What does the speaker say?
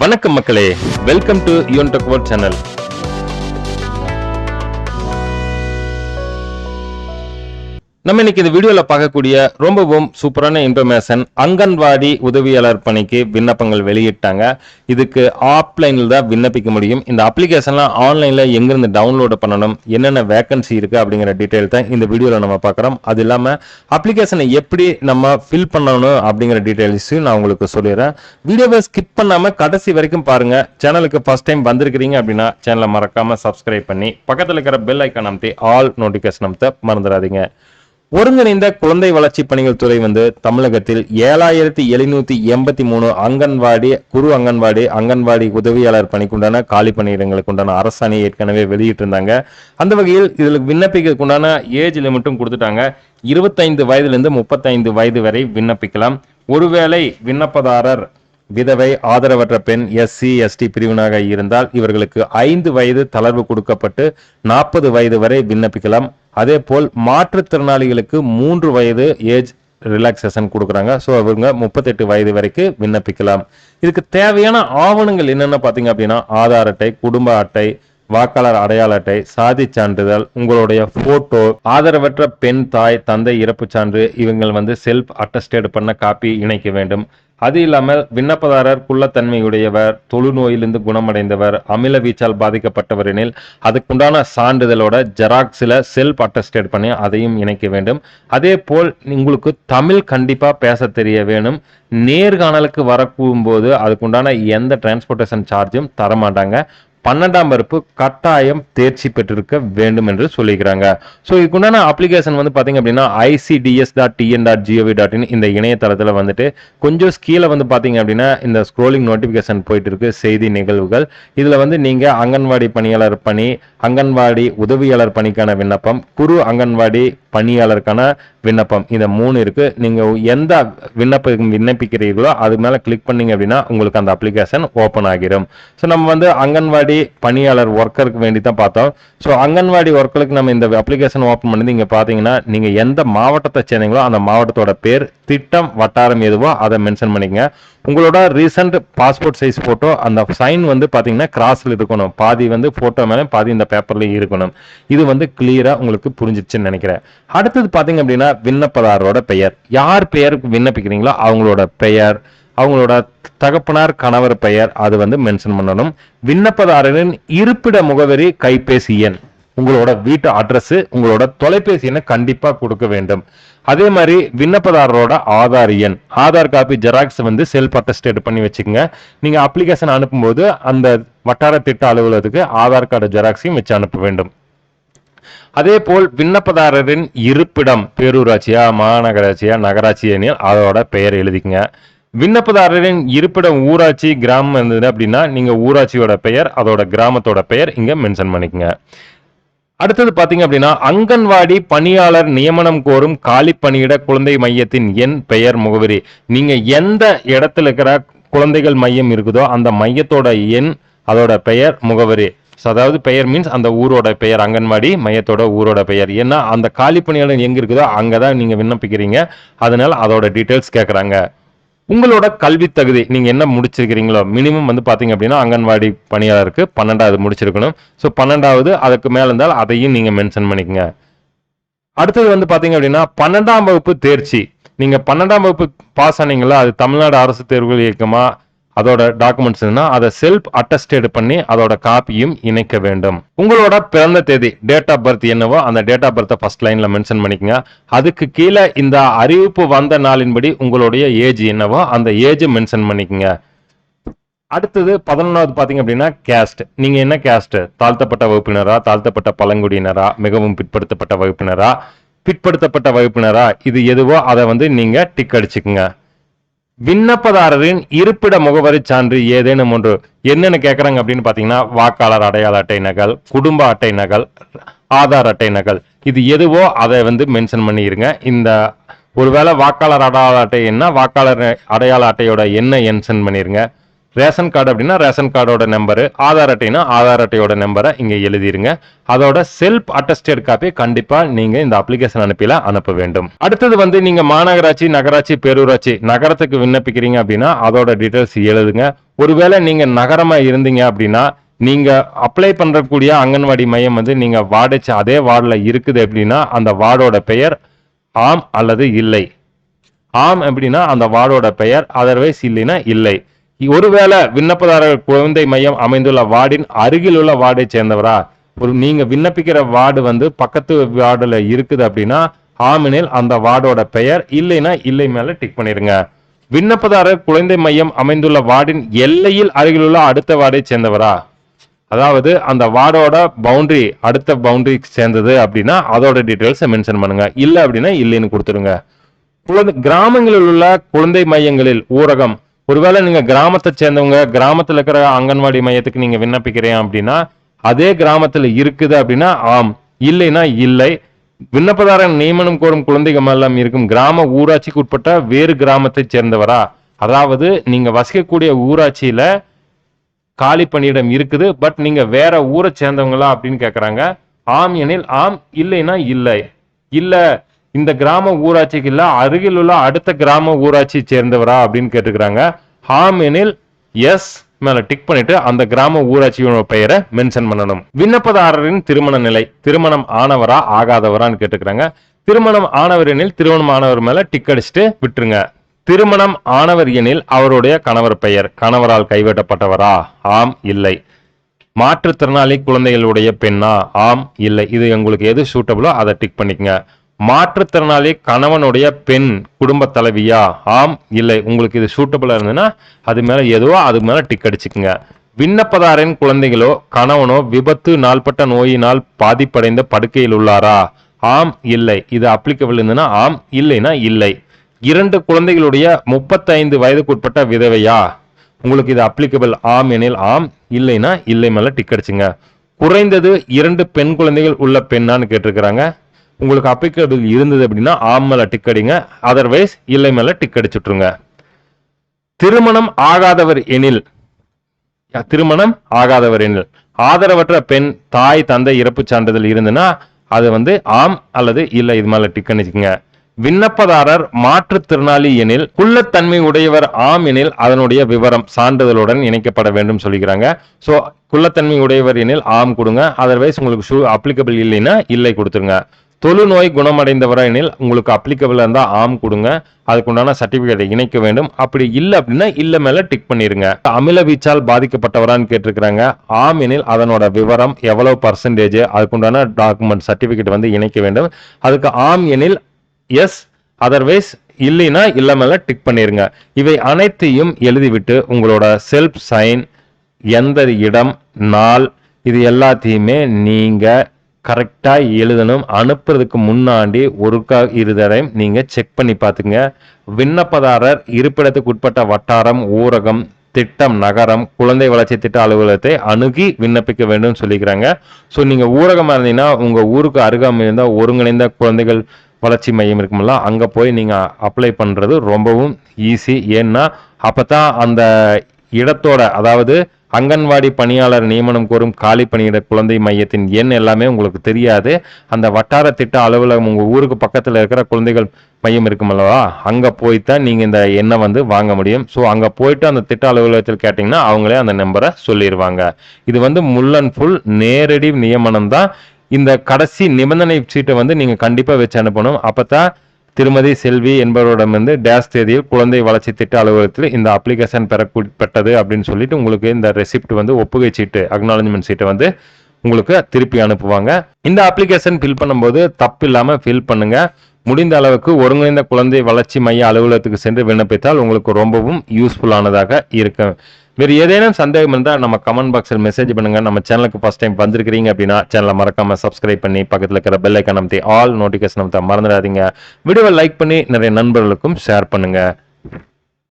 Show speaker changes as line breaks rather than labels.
வணக்கம் மக்களே. Welcome to யூன் டக்வர்ட் சேனல் நம்ம இன்னைக்கு இந்த வீடியோவில் பார்க்கக்கூடிய ரொம்பவும் சூப்பரான இன்ஃபர்மேஷன் அங்கன்வாடி உதவியாளர் பணிக்கு விண்ணப்பங்கள் வெளியிட்டாங்க. இதுக்கு ஆஃப்லைனில் தான் விண்ணப்பிக்க முடியும். இந்த அப்ளிகேஷன்லாம் ஆன்லைனில் எங்கேருந்து டவுன்லோடு பண்ணணும் என்னென்ன வேக்கன்சி இருக்குது அப்படிங்கிற டீட்டெயில் தான் இந்த வீடியோவில் நம்ம பார்க்குறோம். அது இல்லாமல் அப்ளிகேஷனை எப்படி நம்ம ஃபில் பண்ணணும் அப்படிங்கிற டீட்டெயில்ஸையும் நான் உங்களுக்கு சொல்லிடுறேன். வீடியோவை ஸ்கிப் பண்ணாமல் கடைசி வரைக்கும் பாருங்கள் சேனலுக்கு ஃபஸ்ட் டைம் வந்திருக்கிறீங்க அப்படின்னா சேனலை மறக்காமல் சப்ஸ்கிரைப் பண்ணி பக்கத்தில் இருக்கிற பெல் ஐக்கான் அமைத்து ஆல் நோட்டிஃபிகேஷன் அமைத்த மறந்துடாதீங்க. ஒருங்கிணைந்த குழந்தை வளர்ச்சி பணிகள் துறை வந்து தமிழகத்தில் ஏழாயிரத்தி எழுநூத்தி எண்பத்தி மூணு அங்கன்வாடி குரு அங்கன்வாடி அங்கன்வாடி உதவியாளர் பணிக்குண்டான காலி பணியிடங்களுக்கு உண்டான அரசாணை ஏற்கனவே வெளியிட்டிருந்தாங்க. அந்த வகையில் இதில் விண்ணப்பிக்கிறதுக்குண்டான ஏஜ் லிமிட்டும் கொடுத்துட்டாங்க. இருபத்தைந்து வயதிலிருந்து முப்பத்தைந்து வயது வரை விண்ணப்பிக்கலாம். ஒருவேளை விண்ணப்பதாரர் விதவை ஆதரவற்ற பெண் எஸ்சி எஸ்டி பிரிவினாக இருந்தால் இவர்களுக்கு ஐந்து வயது தளர்வு கொடுக்கப்பட்டு நாற்பது வயது வரை விண்ணப்பிக்கலாம். அதே போல் மாற்றுத்திறனாளிகளுக்கு மூன்று வயது ஏஜ் ரிலாக்ஸேஷன் கொடுக்குறாங்க. ஸோ அவங்க முப்பத்தெட்டு வயது வரைக்கும் விண்ணப்பிக்கலாம். இதுக்கு தேவையான ஆவணங்கள் என்னென்ன பார்த்தீங்க அப்படின்னா ஆதார் அட்டை குடும்ப அட்டை வாக்காளர் அடையாள அட்டை சாதி சான்றிதழ் உங்களுடைய போட்டோ ஆதரவற்ற பெண் தாய் தந்தை இறப்பு சான்று இவங்கள் வந்து செல்ஃப் அட்டஸ்டேட் பண்ண காப்பி இணைக்க வேண்டும். அது இல்லாமல் விண்ணப்பதாரர் குள்ளத்தன்மையுடையவர் தொழுநோயிலிருந்து குணமடைந்தவர் அமில வீச்சால் பாதிக்கப்பட்டவர் எனில் அதுக்குண்டான சான்றிதழோட ஜெராக்ஸில் செல்ஃப் அட்டஸ்டேட் பண்ணி அதையும் இணைக்க வேண்டும். அதே போல் உங்களுக்கு தமிழ் கண்டிப்பாக பேச தெரிய வேணும். நேர்காணலுக்கு வரக்கூடும்போது அதுக்குண்டான எந்த டிரான்ஸ்போர்ட்டேஷன் சார்ஜும் தர மாட்டாங்க பன்னெண்டாம் வகுப்பு கட்டாயம் தேர்ச்சி பெற்றிருக்க வேண்டும் என்று சொல்லிக்கிறாங்க. ஸோ இதுக்குண்டான அப்ளிகேஷன் வந்து பார்த்தீங்க அப்படின்னா ICDS dot TN dot GOV dot in இந்த இணையதளத்தில் வந்துட்டு கொஞ்சம் கீழே வந்து பார்த்தீங்க அப்படின்னா இந்த ஸ்க்ரோலிங் நோட்டிஃபிகேஷன் போயிட்டு இருக்கு செய்தி நிகழ்வுகள். இதில் வந்து நீங்கள் அங்கன்வாடி பணியாளர் பணி அங்கன்வாடி உதவியாளர் பணிக்கான விண்ணப்பம் குறு அங்கன்வாடி பணியாளருக்கான விண்ணப்பம் இந்த மூணு இருக்கு. நீங்க எந்த விண்ணப்ப விண்ணப்பிக்கிறீர்களோ அது மேல கிளிக் பண்ணீங்க அப்படின்னா உங்களுக்கு அந்த அப்ளிகேஷன் ஓப்பன் ஆகிரும். ஸோ நம்ம வந்து அங்கன்வாடி பணியாளர் ஒர்க்கருக்கு வேண்டி தான் பார்த்தோம். ஸோ அங்கன்வாடி ஒர்க்கருக்கு நம்ம இந்த அப்ளிகேஷன் ஓப்பன் பண்ணி இங்கே பார்த்தீங்கன்னா நீங்கள் எந்த மாவட்டத்தை சேர்ந்தீங்களோ அந்த மாவட்டத்தோட பேர் திட்டம் வட்டாரம் எதுவோ அதை மென்ஷன் பண்ணிக்கங்க. உங்களோட ரீசன்ட் பாஸ்போர்ட் சைஸ் ஃபோட்டோ அந்த சைன் வந்து பார்த்தீங்கன்னா கிராஸில் இருக்கணும். பாதி வந்து ஃபோட்டோ மேலே பாதி இந்த பேப்பர்ல இருக்கணும். இது வந்து கிளியராக உங்களுக்கு புரிஞ்சிச்சுன்னு நினைக்கிறேன். அடுத்தது பார்த்தீங்க அப்படின்னா விண்ணப்பதாரரோட பெயர். யார் பெயருக்கு விண்ணப்பிக்கிறீங்களோ அவங்களோட பெயர் அவங்களோட தகப்பனார் கணவர் பெயர் அது வந்து மென்ஷன் பண்ணணும். விண்ணப்பதாரரின் இருப்பிட முகவரி கைபேசி எண் உங்களோட வீட்டு அட்ரஸ் உங்களோட தொலைபேசி எண்ணை கண்டிப்பா கொடுக்க வேண்டும். அதே மாதிரி விண்ணப்பதாரரோட ஆதார் எண் ஆதார் காப்பி ஜெராக்ஸ் வந்து செல்ஃப் அட்டஸ்டேட் பண்ணி வச்சுக்கோங்க. நீங்க அப்ளிகேஷன் அனுப்பும்போது அந்த வட்டார திட்ட அலுவலகத்துக்கு ஆதார் கார்டு ஜெராக்ஸையும் வச்சு அனுப்ப வேண்டும். அதே போல் விண்ணப்பதாரரின் இருப்பிடம் பேரூராட்சியா மாநகராட்சியா நகராட்சி அதோட பெயர் எழுதிக்கங்க. விண்ணப்பதாரரின் இருப்பிடம் ஊராட்சி கிராமம் இருந்தது அப்படின்னா நீங்கள் ஊராட்சியோட பெயர் அதோட கிராமத்தோட பெயர் இங்கே மென்ஷன் பண்ணிக்கங்க. அடுத்தது பார்த்தீங்க அப்படின்னா அங்கன்வாடி பணியாளர் நியமனம் கோரும் காலி பணியிட குழந்தை மையத்தின் எண் பெயர் முகவரி. நீங்கள் எந்த இடத்துல இருக்கிற குழந்தைகள் மையம் இருக்குதோ அந்த மையத்தோட எண் அதோட பெயர் முகவரி. அதாவது பெயர் மீன்ஸ் அந்த ஊரோட பெயர் அங்கன்வாடி மையத்தோட ஊரோட பெயர். ஏன்னா அந்த காலி பணியாளர் எங்கே இருக்குதோ அங்கதான் நீங்கள் விண்ணப்பிக்கிறீங்க. அதனால அதோட டீட்டெயில்ஸ் கேட்குறாங்க உங்களோட கல்வி தகுதி நீங்கள் என்ன முடிச்சிருக்கிறீங்களோ மினிமம் வந்து பார்த்தீங்க அப்படின்னா அங்கன்வாடி பணியாளருக்கு பன்னெண்டாவது முடிச்சிருக்கணும். ஸோ பன்னெண்டாவது அதுக்கு மேலே இருந்தால் அதையும் நீங்கள் மென்ஷன் பண்ணிக்கங்க. அடுத்தது வந்து பார்த்தீங்க அப்படின்னா பன்னெண்டாம் வகுப்பு தேர்ச்சி. நீங்கள் பன்னெண்டாம் வகுப்பு பாஸ் ஆனீங்களா அது தமிழ்நாடு அரசு தேர்வுகள் இயக்கமாக அதோட டாக்குமெண்ட்ஸ் அதை செல்ஃப் அட்டஸ்டேட் பண்ணி அதோட காப்பியும் இணைக்க வேண்டும். உங்களோட பிறந்த தேதி டேட் ஆஃப் பர்த் என்னவோ அந்த டேட் ஆஃப் பர்த்தை ஃபர்ஸ்ட் லைனில் மென்ஷன் பண்ணிக்கங்க. அதுக்கு கீழே இந்த அறிவிப்பு வந்த நாளின்படி உங்களுடைய ஏஜ் என்னவோ அந்த ஏஜ் மென்ஷன் பண்ணிக்கங்க. அடுத்தது பதினொன்றாவது பார்த்தீங்க அப்படின்னா கேஸ்ட் நீங்கள் என்ன கேஸ்ட் தாழ்த்தப்பட்ட வகுப்பினரா தாழ்த்தப்பட்ட பழங்குடியினரா மிகவும் பிற்படுத்தப்பட்ட வகுப்பினரா? பிற்படுத்தப்பட்ட வகுப்பினரா? இது எதுவோ அதை வந்து நீங்கள் டிக் அடிச்சுக்குங்க. விண்ணப்பதாரரின் இருப்பிட முகவரி சான்று ஏதேனும் ஒன்று. என்னென்னு கேட்குறாங்க அப்படின்னு பார்த்தீங்கன்னா வாக்காளர் அடையாள அட்டை நகல் குடும்ப அட்டை நகல் ஆதார் அட்டை நகல். இது எதுவோ அதை வந்து மென்ஷன் பண்ணிடுங்க இந்த ஒருவேளை வாக்காளர் அடையாள அட்டை என்ன வாக்காளர் அடையாள அட்டையோட என்ன மென்ஷன் பண்ணிடுங்க ரேஷன் கார்டு அப்படின்னா ரேஷன் கார்டோட நம்பரு ஆதார் அட்டைனா ஆதார் அட்டையோட நம்பரை இங்கே எழுதிருங்க. அதோட செல்ஃப் அட்டஸ்டட் காப்பி கண்டிப்பாக நீங்கள் இந்த அப்ளிகேஷன் அனுப்பில அனுப்ப வேண்டும். அடுத்தது வந்து நீங்கள் மாநகராட்சி நகராட்சி பேரூராட்சி நகரத்துக்கு விண்ணப்பிக்கிறீங்க அப்படின்னா அதோட டீட்டெயில்ஸ் எழுதுங்க. ஒருவேளை நீங்கள் நகரமாக இருந்தீங்க அப்படின்னா நீங்க அப்ளை பண்றக்கூடிய அங்கன்வாடி மையம் வந்து நீங்க வார்டு அதே வார்டில் இருக்குது அப்படின்னா அந்த வார்டோட பெயர் ஆம் அல்லது இல்லை. ஆம் அப்படின்னா அந்த வார்டோட பெயர் அதர்வைஸ் இல்லைன்னா இல்லை. ஒருவேளை விண்ணப்பதாரர் குழந்தை மையம் அமைந்துள்ள வார்டின் அருகில் உள்ள வார்டை சேர்ந்தவரா? ஒரு நீங்க விண்ணப்பிக்கிற வார்டு வந்து பக்கத்து வார்டுல இருக்குது அப்படின்னா ஆமினில் அந்த வார்டோட பெயர் இல்லைன்னா இல்லை மேல டிக் பண்ணிருங்க. விண்ணப்பதாரர் குழந்தை மையம் அமைந்துள்ள வார்டின் எல்லையில் அருகிலுள்ள அடுத்த வார்டை சேர்ந்தவரா? அதாவது அந்த வார்டோட பவுண்டரி அடுத்த பவுண்டரிக்கு சேர்ந்தது அப்படின்னா அதோட டீட்டெயில்ஸை மென்ஷன் பண்ணுங்க. இல்லை அப்படின்னா இல்லைன்னு கொடுத்துருங்க. குழந்தை கிராமங்களில் உள்ள குழந்தை மையங்களில் ஊரகம் ஒருவேளை நீங்க கிராமத்தை சேர்ந்தவங்க கிராமத்துல இருக்கிற அங்கன்வாடி மையத்துக்கு நீங்க விண்ணப்பிக்கிறீங்க அப்படின்னா அதே கிராமத்துல இருக்குது அப்படின்னா ஆம். இல்லைன்னா இல்லை. விண்ணப்பதாரன் நியமனம் கோரும் குழந்தைகள் எல்லாம் இருக்கும் கிராம ஊராட்சிக்கு உட்பட்ட வேறு கிராமத்தை சேர்ந்தவரா? அதாவது நீங்க வசிக்கக்கூடிய ஊராட்சியில காலி பணியிடம் இருக்குது பட் நீங்க வேற ஊரை சேர்ந்தவங்களா அப்படின்னு கேட்குறாங்க ஆம் எனில் ஆம். இல்லைன்னா இல்லை. இல்லை இந்த கிராம ஊராட்சிக்கு இல்ல அருகில் உள்ள அடுத்த கிராம ஊராட்சி சேர்ந்தவரா அப்படின்னு கேட்டுக்கிறாங்க. ஹாம் எனில் எஸ் மேல டிக் பண்ணிட்டு அந்த கிராம ஊராட்சியோட பெயரை மென்ஷன் பண்ணணும். விண்ணப்பதாரரின் திருமண நிலை திருமணம் ஆனவரா ஆகாதவரான்னு கேட்டுக்கிறாங்க. திருமணம் ஆனவர் எனில் திருமணம் ஆனவர் மேல டிக் அடிச்சுட்டு விட்டுருங்க. திருமணம் ஆனவர் எனில் அவருடைய கணவர் பெயர் கணவரால் கைவிட்டப்பட்டவரா? ஆம் இல்லை. மாற்றுத்திறனாளி குழந்தைகளுடைய பெண்ணா? ஆம் இல்லை. இது உங்களுக்கு எது சூட்டபிளோ அதை டிக் பண்ணிக்கங்க. மாற்றுத்திறனாளி கணவனுடைய பெண் குடும்ப தலைவியா? ஆம் இல்லை. உங்களுக்கு இது சூட்டபிளாக இருந்ததுன்னா அது மேலே எதுவோ அது மேலே டிக் அடிச்சுக்குங்க. விண்ணப்பதாரின் குழந்தைகளோ கணவனோ விபத்து நாள்பட்ட நோயினால் பாதிப்படைந்த படுக்கையில் உள்ளாரா? ஆம் இல்லை. இது அப்ளிகபிள் இருந்ததுன்னா ஆம் இல்லைன்னா இல்லை. இரண்டு குழந்தைகளுடைய முப்பத்தைந்து வயதுக்குட்பட்ட விதவையா? உங்களுக்கு இது அப்ளிகபிள் ஆம் எனில் ஆம் இல்லைன்னா இல்லை மேலே டிக் அடிச்சுங்க. குறைந்தது இரண்டு பெண் குழந்தைகள் உள்ள பெண்ணான்னு கேட்டிருக்கிறாங்க. உங்களுக்கு அப்ளிகபிள் இருந்தது அப்படின்னா ஆம் மேலே டிக் அடிங்க. அதர்வைஸ் இல்லை மேலே டிக் அடிச்சுட்ருங்க. திருமணம் ஆகாதவர் எனில். திருமணம் ஆகாதவர் எனில். ஆதரவற்ற பெண் தாய் தந்தை இறப்பு சான்றிதழ் இருந்துன்னா அது வந்து ஆம் அல்லது இல்லை இது மேலே டிக் அடிச்சுங்க விண்ணப்பதாரர் மாற்றுத்திறனாளி எனில் குள்ளத்தன்மை உடையவர் ஆம் எனில் அதனுடைய விவரம் சான்றிதழுடன் இணைக்கப்பட வேண்டும் சொல்லிக்கிறாங்க. ஸோ குள்ளத்தன்மை உடையவர் எனில் ஆம் கொடுங்க. அதர்வைஸ் உங்களுக்கு ஷூ அப்ளிகபிள் இல்லைன்னா இல்லை கொடுத்துருங்க. தொழுநோய் குணமடைந்தவரா எனில் உங்களுக்கு அப்ளிகபிளாக இருந்தால் ஆம் கொடுங்க. அதுக்குண்டான சர்டிஃபிகேட்டை இணைக்க வேண்டும். அப்படி இல்லை அப்படின்னா இல்லை மேலே டிக் பண்ணிடுங்க அமில வீச்சால் பாதிக்கப்பட்டவரான்னு கேட்டிருக்கிறாங்க. ஆம் எனில் அதனோட விவரம் எவ்வளோ பர்சன்டேஜ் அதுக்குண்டான டாக்குமெண்ட் சர்டிஃபிகேட் வந்து இணைக்க வேண்டும். அதுக்கு ஆம் எனில் எஸ் அதர்வைஸ் இல்லைன்னா இல்லை மேலே டிக் பண்ணிடுங்க இவை அனைத்தையும் எழுதிவிட்டு உங்களோட செல்ஃப் சைன் எந்த இடம் நாள் இது எல்லாத்தையுமே நீங்கள் கரெக்டாக எழுதணும். அனுப்புறதுக்கு முன்னாடி ஒருக்கா இருதரையும் நீங்கள் செக் பண்ணி பார்த்துங்க விண்ணப்பதாரர் இருப்பிடத்துக்கு உட்பட்ட வட்டாரம் ஊரகம் திட்டம் நகரம் குழந்தை வளர்ச்சி திட்ட அலுவலகத்தை அணுகி விண்ணப்பிக்க வேண்டும் சொல்லிக்கிறாங்க. ஸோ நீங்கள் ஊரகமாக இருந்தீங்கன்னா உங்கள் ஊருக்கு அருகாமல் இருந்தால் ஒருங்கிணைந்த குழந்தைகள் வளர்ச்சி மையம் இருக்குமில்ல அங்கே போய் நீங்கள் அப்ளை பண்ணுறது ரொம்பவும் ஈஸி ஏன்னா அப்பதான் அந்த இடத்தோட அதாவது அங்கன்வாடி பணியாளர் நியமனம் கோரும் காலி பணியிட குழந்தை மையத்தின் எண் எல்லாமே உங்களுக்கு தெரியாது. அந்த வட்டார திட்ட அலுவலகம் உங்கள் ஊருக்கு பக்கத்தில் இருக்கிற குழந்தைகள் மையம் இருக்குமல்லவா அங்கே போய்தான் நீங்கள் இந்த எண்ணை வந்து வாங்க முடியும். ஸோ அங்கே போயிட்டு அந்த திட்ட அலுவலகத்தில் கேட்டிங்கன்னா அவங்களே அந்த நம்பரை சொல்லிடுவாங்க இது வந்து முல் அண்ட் ஃபுல் நேரடி நியமனம் தான் இந்த கடைசி நிபந்தனை சீட்டை வந்து நீங்கள் கண்டிப்பாக வச்சு அனுப்பணும். அப்போ தான் திருமதி செல்வி என்பவரிடமிருந்து டேஷ் தேதியில் குழந்தை வளர்ச்சி திட்ட அலுவலகத்தில் இந்த அப்ளிகேஷன் பெறப்பட்டது அப்படின்னு சொல்லிட்டு உங்களுக்கு இந்த ரெசிப்ட் வந்து ஒப்புகை சீட்டு அக்னாலஜ்மெண்ட் சீட்டை வந்து உங்களுக்கு திருப்பி அனுப்புவாங்க. இந்த அப்ளிகேஷன் ஃபில் பண்ணும்போது தப்பு இல்லாமல் ஃபில் பண்ணுங்க. முடிந்த அளவுக்கு ஒருங்கிணைந்த குழந்தை வளர்ச்சி மைய அலுவலகத்துக்கு சென்று விண்ணப்பித்தால் உங்களுக்கு ரொம்பவும் யூஸ்ஃபுல்லானதாக இருக்கும் வேறு ஏதேனும் சந்தேகம் இருந்தால் நம்ம கமெண்ட் பாக்ஸில் மெசேஜ் பண்ணுங்கள் நம்ம சேனலுக்கு ஃபர்ஸ்ட் டைம் வந்திருக்கிறீங்க அப்படின்னா சேனலை மறக்காமல் சப்ஸ்கிரைப் பண்ணி பக்கத்தில் இருக்கிற பெல் ஐக்கான் அமைத்தி ஆல் நோட்டிஃபிகேஷன் அமைத்த மறந்துடாதீங்க. வீடியோவை லைக் பண்ணி நிறைய நண்பர்களுக்கும் ஷேர் பண்ணுங்கள்